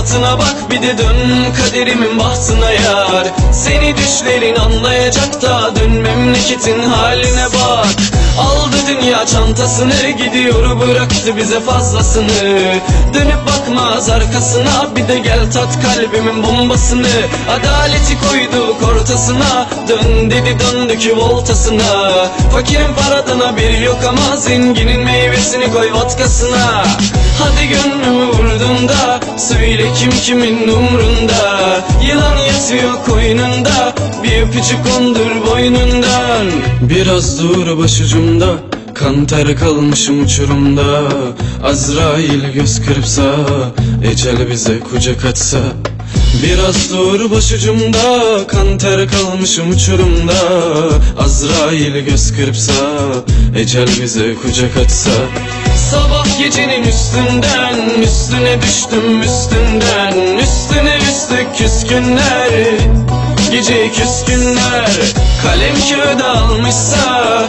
rahatına bak bir de dön kaderimin bahtına yar. Seni düşlerin anlayacak da dön memleketin haline bak. Aldı dünya çantasını gidiyor bıraktı bize fazlasını. Dönüp bakmaz arkasına bir de gel tat kalbimin bombasını. Adaleti koyduk ortasına dön dedi döndük voltasına. Fakirin paradan haberi yok ama zenginin meyvesini koy vodkasına Hadi gönlümü vurdun da söyle kim kimin umrunda. Yılan yatıyor koynunda bir öpücük kondur boynundan. Biraz dur başucumda Kan ter kalmışım uçurumda. Azrail göz kırpsa Ecel bize kucak açsa Biraz dur başucumda Kan ter kalmışım uçurumda. Azrail göz kırpsa Ecel bize kucak açsa Sabah gecenin üstünden Üstüne düştüm üstünden. Üstüne üstlük küskünler Gece küskünler. Kalem kağıda almışsa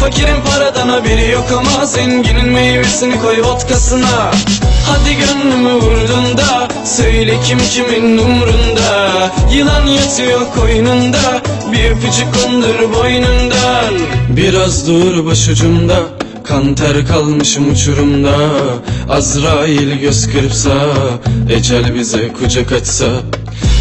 Fakirin paradan haberi yok ama Zenginin meyvesini koy vodkasına. Hadi gönlümü vurdun da Söyle kim kimin umrunda. Yılan yatıyor koynunda Bir öpücük kondur boynundan Biraz dur başucumda Kan ter kalmışım uçurumda. Azrail göz kırpsa Ecel bize kucak açsa